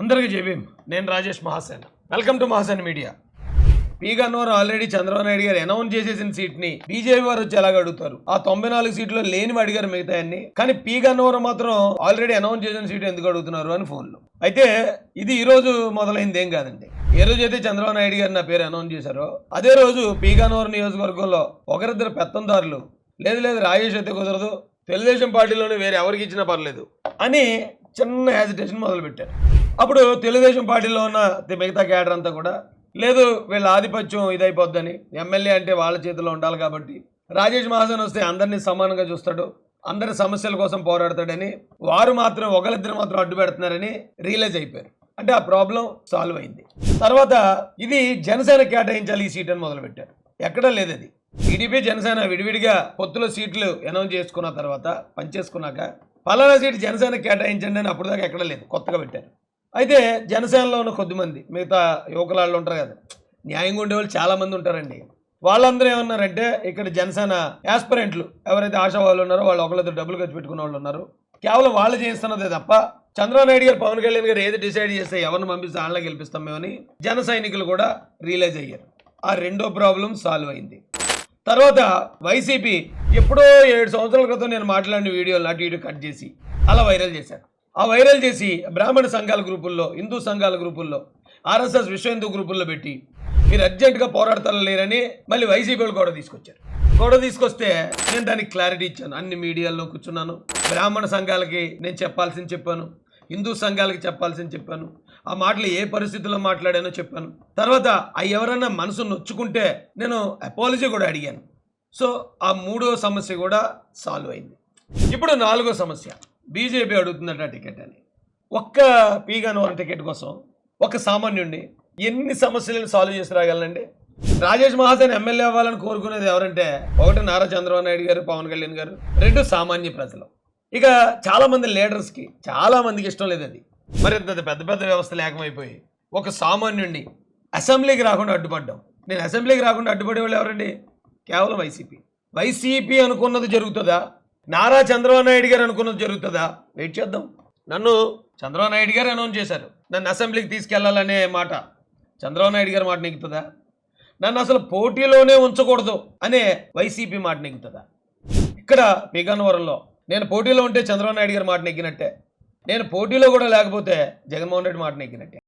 అందరికీ జేబీం నేను Rajesh Mahasen. Welcome to Mahasen media. P Gannavaram already Chandrababu Naidu గారు అనౌన్స్ చేసేసిన సీట్ని బీజేపీ వారు వచ్చి ఎలాగ అడుగుతారు? ఆ తొంభై నాలుగు సీట్లు లేనివి అడిగారు మిగతాయన్ని కానీ పి గన్నవరం మాత్రం ఆల్రెడీ అనౌన్స్ చేసిన సీట్ ఎందుకు అడుగుతున్నారు అని ఫోన్లో అయితే ఇది ఈ రోజు మొదలైంది ఏం కాదండి. ఏ రోజు అయితే చంద్రబాబు నాయుడు గారు నా పేరు అనౌన్స్ చేశారో అదే రోజు పీ గన్నవరం నియోజకవర్గంలో ఒకరిద్దరు పెత్తందారులు లేదు లేదు రాజేష్ అయితే కుదరదు తెలుగుదేశం పార్టీలోనే వేరే ఎవరికి ఇచ్చినా పర్లేదు అని చిన్న హెజిటేషన్ మొదలుపెట్టారు. అప్పుడు తెలుగుదేశం పార్టీలో ఉన్న మిగతా క్యాడర్ అంతా కూడా లేదు వీళ్ళ ఆధిపత్యం ఇదైపోద్దని ఎమ్మెల్యే అంటే వాళ్ళ చేతిలో ఉండాలి కాబట్టి రాజేష్ మహాజన్ వస్తే అందరినీ సమానంగా చూస్తాడు అందరి సమస్యల కోసం పోరాడతాడని వారు మాత్రం ఒకరిద్దరు మాత్రం అడ్డు పెడుతున్నారని రియలైజ్ అయిపోయారు. అంటే ఆ ప్రాబ్లం సాల్వ్ అయింది. తర్వాత ఇది జనసేన కేటాయించాలి ఈ సీట్ అని మొదలుపెట్టారు. ఎక్కడా లేదు అది టీడీపీ జనసేన విడివిడిగా పొత్తులో సీట్లు అనౌన్స్ చేసుకున్న తర్వాత పనిచేసుకున్నాక పలానా సీట్ జనసేన కేటాయించండి అని అప్పుడు దాకా ఎక్కడ లేదు కొత్తగా పెట్టారు. అయితే జనసేనలో ఉన్న కొద్దిమంది మిగతా యువకులాళ్ళు ఉంటారు కదా. న్యాయంగా ఉండేవాళ్ళు చాలామంది ఉంటారండి. వాళ్ళందరూ ఏమన్నారంటే ఇక్కడ జనసేన యాస్పరెంట్లు ఎవరైతే ఆశావాళ్ళు ఉన్నారో వాళ్ళు ఒకళ్ళతో డబ్బులు ఖర్చు పెట్టుకున్న వాళ్ళు ఉన్నారు. కేవలం వాళ్ళు చేయిస్తున్నదే తప్ప చంద్రబాబు నాయుడు గారు పవన్ కళ్యాణ్ గారు ఏది డిసైడ్ చేస్తే ఎవరిని పంపిస్తే వాళ్ళని గెలిపిస్తాం మేమని జన సైనికులు కూడా రియలైజ్ అయ్యారు. ఆ రెండో ప్రాబ్లం సాల్వ్ అయింది. తర్వాత వైసీపీ ఎప్పుడో ఏడు సంవత్సరాల క్రితం నేను మాట్లాడిన వీడియోలు అటు ఇటు కట్ చేసి అలా వైరల్ చేశారు. ఆ వైరల్ చేసి బ్రాహ్మణ సంఘాల గ్రూపుల్లో హిందూ సంఘాల గ్రూపుల్లో ఆర్ఎస్ఎస్ విశ్వ హిందూ గ్రూపుల్లో పెట్టి మీరు అర్జెంటుగా పోరాడతారు లేరని మళ్ళీ వైసీపీ వాళ్ళు కూడా తీసుకొచ్చారు. గొడవ తీసుకొస్తే నేను దానికి క్లారిటీ ఇచ్చాను. అన్ని మీడియాల్లో కూర్చున్నాను. బ్రాహ్మణ సంఘాలకి నేను చెప్పాల్సింది చెప్పాను. హిందూ సంఘాలకి చెప్పాల్సింది చెప్పాను. ఆ మాటలు ఏ పరిస్థితుల్లో మాట్లాడానో చెప్పాను. తర్వాత ఆ ఎవరన్నా మనసు నొచ్చుకుంటే నేను అపాలజీ కూడా అడిగాను. సో ఆ మూడో సమస్య కూడా సాల్వ్ అయింది. ఇప్పుడు నాలుగో సమస్య. బీజేపీ అడుగుతుందట టికెట్ అని. ఒక్క పీగానవరం టికెట్ కోసం ఒక సామాన్యుడిని ఎన్ని సమస్యలను సాల్వ్ చేసి రాగలనండి? రాజేష్ మహాజన్ ఎమ్మెల్యే అవ్వాలని కోరుకునేది ఎవరంటే ఒకటి నారా చంద్రబాబు నాయుడు గారు పవన్ కళ్యాణ్ గారు రెండు సామాన్య ప్రజలు. ఇక చాలామంది లీడర్స్కి చాలామందికి ఇష్టం లేదు అది. మరి పెద్ద పెద్ద వ్యవస్థలు ఏకమైపోయి ఒక సామాన్యుడిని అసెంబ్లీకి రాకుండా అడ్డుపడ్డాం. నేను అసెంబ్లీకి రాకుండా అడ్డుపడే వాళ్ళు ఎవరండి? కేవలం వైసీపీ. వైసీపీ అనుకున్నది జరుగుతుందా? నారా చంద్రబాబు నాయుడు గారు అనుకున్నది జరుగుతుందా? వెయిట్ చేద్దాం. నన్ను చంద్రబాబు నాయుడు గారు అనౌన్స్ చేశారు. నన్ను అసెంబ్లీకి తీసుకెళ్ళాలనే మాట. చంద్రబాబు నాయుడు గారి మాట నెగ్గుతుందా నన్ను అసలు పోటీలోనే ఉంచకూడదు అనే వైసీపీ మాట నెగ్గుతుందా ఇక్కడ పీగన్నవరంలో నేను పోటీలో ఉంటే చంద్రబాబు నాయుడు గారి మాట నెగ్గినట్టే. నేను పోటీలో కూడా లేకపోతే జగన్మోహన్ రెడ్డి మాట నెగ్గినట్టే.